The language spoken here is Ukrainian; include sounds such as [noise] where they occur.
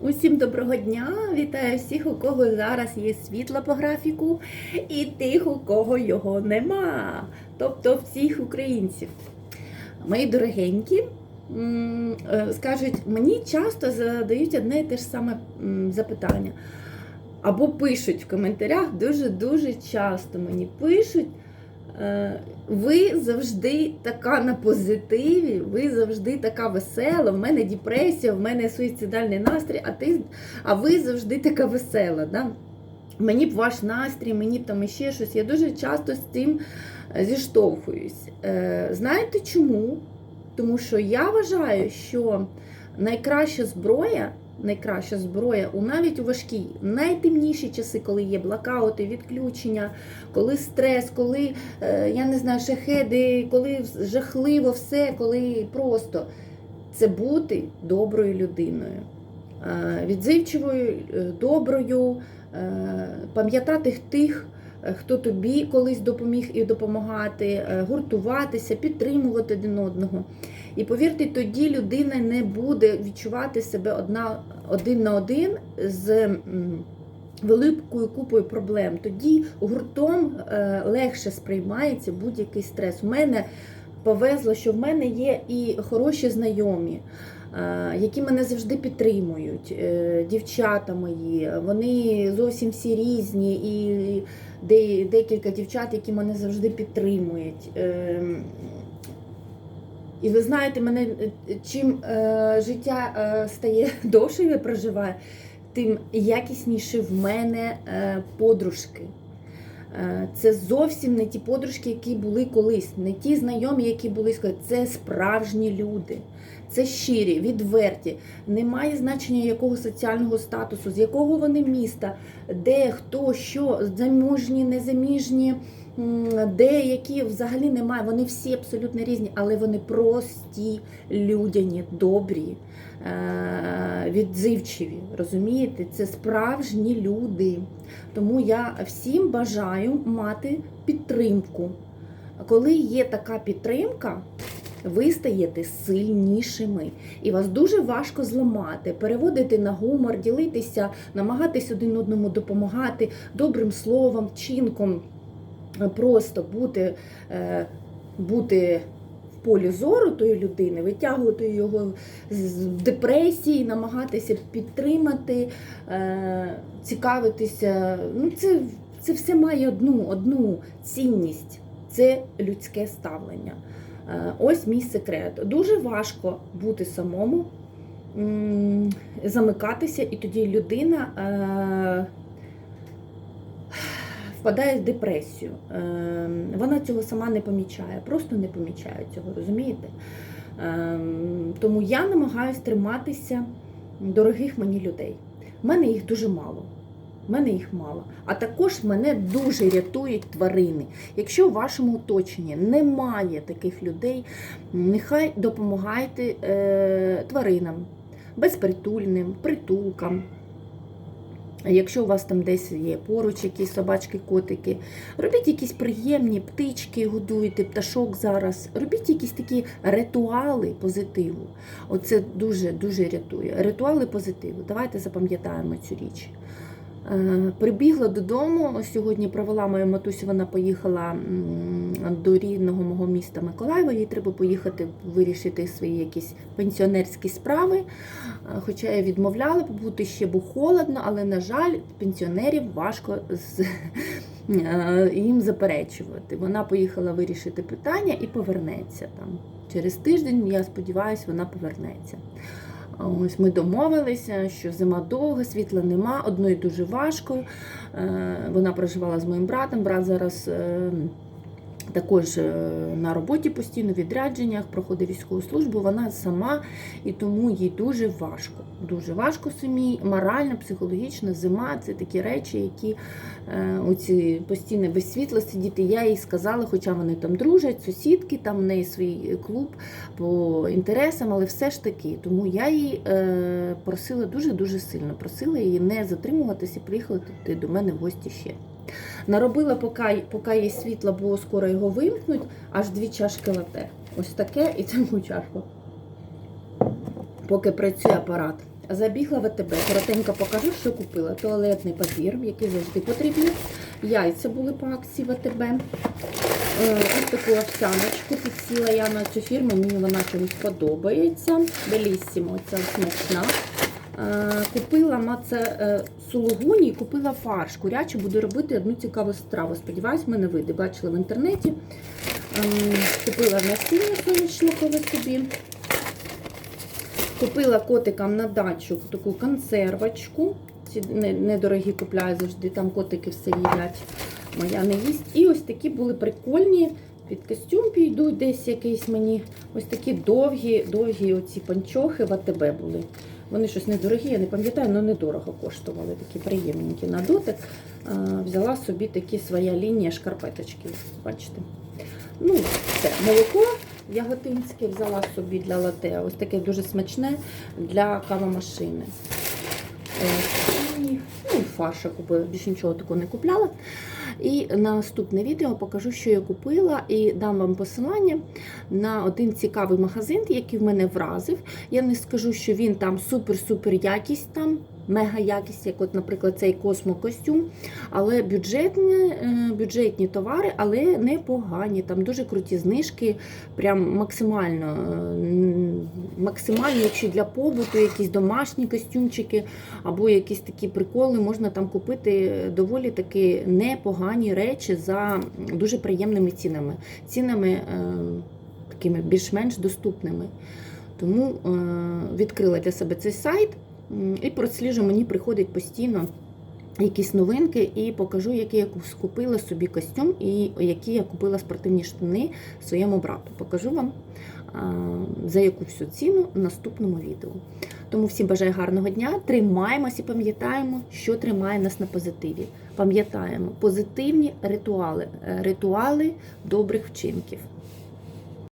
Усім доброго дня! Вітаю всіх, у кого зараз є світло по графіку, і тих, у кого його нема. Тобто всіх українців. Мої дорогенькі е, скажуть, мені часто задають одне і те ж саме запитання. Або пишуть в коментарях дуже-дуже часто мені пишуть. Е, Ви завжди така на позитиві, ви завжди така весела. В мене депресія, в мене суїцидальний настрій, а ти, а ви завжди така весела. Да? Мені б ваш настрій, мені б там іще щось. Я дуже часто з цим е, зіштовхуюсь. Е, Знаєте чому? Тому що я вважаю, що найкраща зброя. Найкраща зброя. У навіть у важкі, найтемніші часи, коли є блокаути, відключення, коли стрес, коли е, я не знаю, шахеди, коли жахливо все, коли просто. Це бути доброю людиною, е, відзивчивою, е, доброю, пам'ятати тих, хто тобі колись допоміг і допомагати, е, гуртуватися, підтримувати один одного. І повірте, тоді людина не буде відчувати себе одна, один на один з. великою купою проблем. Тоді гуртом е, легше сприймається будь-який стрес. У мене повезло, що в мене є і хороші знайомі. Е, Які мене завжди підтримують, Е, дівчата мої, вони зовсім всі різні, і декілька дівчат, які мене завжди підтримують. Ем, І ви знаєте, мене е, чим е, життя е, стає [laughs] довше, я проживаю, тим якісніше в мене е, подружки. Е, Це зовсім не ті подружки, які були колись, не ті знайомі, які були колись. Це справжні люди, це щирі, відверті. Немає значення якого соціального статусу, з якого вони міста, де хто, що, замужні, незаміжні, де які взагалі немає. Вони всі абсолютно різні, але вони прості, людяні, добрі е, відзивчиві. Розумієте, це справжні люди. Тому я всім бажаю мати підтримку. Коли є така підтримка, ви стаєте сильнішими, і вас дуже важко зламати, переводити на гумор, ділитися, намагатись один одному допомагати добрим словом, вчинком, просто бути, е, бути полі зору тої людини, витягувати його з депресії, намагатися підтримати, е, цікавитися. Ну, це, це все має одну, одну цінність це людське ставлення. Е, Ось мій секрет. Дуже важко бути самому, замикатися, і тоді людина е, впадає в депресію. Е, Вона цього сама не помічає, просто не помічає цього, розумієте? Е, Тому я намагаюся триматися дорогих мені людей. У мене їх дуже мало. У мене їх мало. А також мене дуже рятують тварини. Якщо в вашому оточенні немає таких людей, нехай допомагайте е, тваринам, безпритульним, притулкам. Якщо у вас там десь є поруч якісь собачки, котики, робіть якісь приємні птички, годуйте пташок зараз. Робіть якісь такі ритуали позитиву. Оце дуже дуже рятує. Ритуали позитиву. Давайте запам'ятаємо цю річ. Е, Прибігла додому. Сьогодні провела мою матусю, вона поїхала до рідного мого міста Миколаєва. Їй треба поїхати вирішити свої якісь пенсіонерські справи. Е, Хоча я відмовляла, побути ще був холодно, але, на жаль, пенсіонерів важко з, е, їм заперечувати. Вона поїхала вирішити питання і повернеться там. Через тиждень, я сподіваюся, вона повернеться. Ось ми домовилися, що зима довга, світла нема, одної дуже важко. Е, Вона проживала з моїм братом. Брат зараз е, також е, на роботі постійно, в відрядженнях, проходить військову службу. Вона сама і тому їй дуже важко. Дуже важко самій, морально, психологічно, зима це такі речі, які е, оці постійно без світла сидіти. Я їй сказала, хоча вони там дружать, сусідки, там в неї свій клуб по інтересам, але все ж таки. Тому я її е, просила дуже-дуже сильно. Просила її не затримуватися, приїхати до мене в гості ще. Наробила, поки, поки є світло, бо скоро його вимкнуть, аж дві чашки лате. Ось таке і таку чашку. Поки працює апарат. Забігла в АТБ. Коротенько покажу, що купила. Туалетний папір, який завжди потрібен. Яйця були по акції в АТБ. Е, Ось таку овсяночку підсіла я на цю фірму, мені вона чомусь подобається. Беліссімо, ця смачна. Е, Купила маце е, сулугуні, купила фарш. Курячу буду робити одну цікаву страву. Сподіваюсь, мене вийде. Бачила в інтернеті. Ем, Купила насіння соняшникове собі. Купила котикам на дачу таку консервочку. Ці недорогі купляю завжди, там котики все їдять. Моя не їсть. І ось такі були прикольні. Під костюм підуть десь якийсь мені. Ось такі довгі, довгі оці панчохи в АТБ були. Вони щось недорогі, я не пам'ятаю, але недорого коштували. Такі приємненькі на дотик. Взяла собі такі своя лінія шкарпеточки. Бачите? Ну, це молоко яготинське взяла собі для лате. Ось таке дуже смачне для кавомашини. Фарша купила, більше нічого такого не купляла. І наступне відео покажу, що я купила, і дам вам посилання на один цікавий магазин, який в мене вразив. Я не скажу, що він там супер-супер якість там. Мега якість, як, от, наприклад, цей космокостюм, але бюджетні, е, бюджетні товари, але непогані. Там дуже круті знижки, прям максимально, е, максимально, якщо для побуту, якісь домашні костюмчики або якісь такі приколи, можна там купити доволі таки непогані речі за дуже приємними цінами. Цінами е, такими більш-менш доступними. Тому відкрила для себе цей сайт і просліджу, мені приходить постійно. Якісь новинки і покажу, який я купила собі костюм і які я купила спортивні штани своєму брату. Покажу вам за яку всю ціну в наступному відео. Тому всім бажаю гарного дня. Тримаємось і пам'ятаємо, що тримає нас на позитиві. Пам'ятаємо позитивні ритуали, е, ритуали добрих вчинків.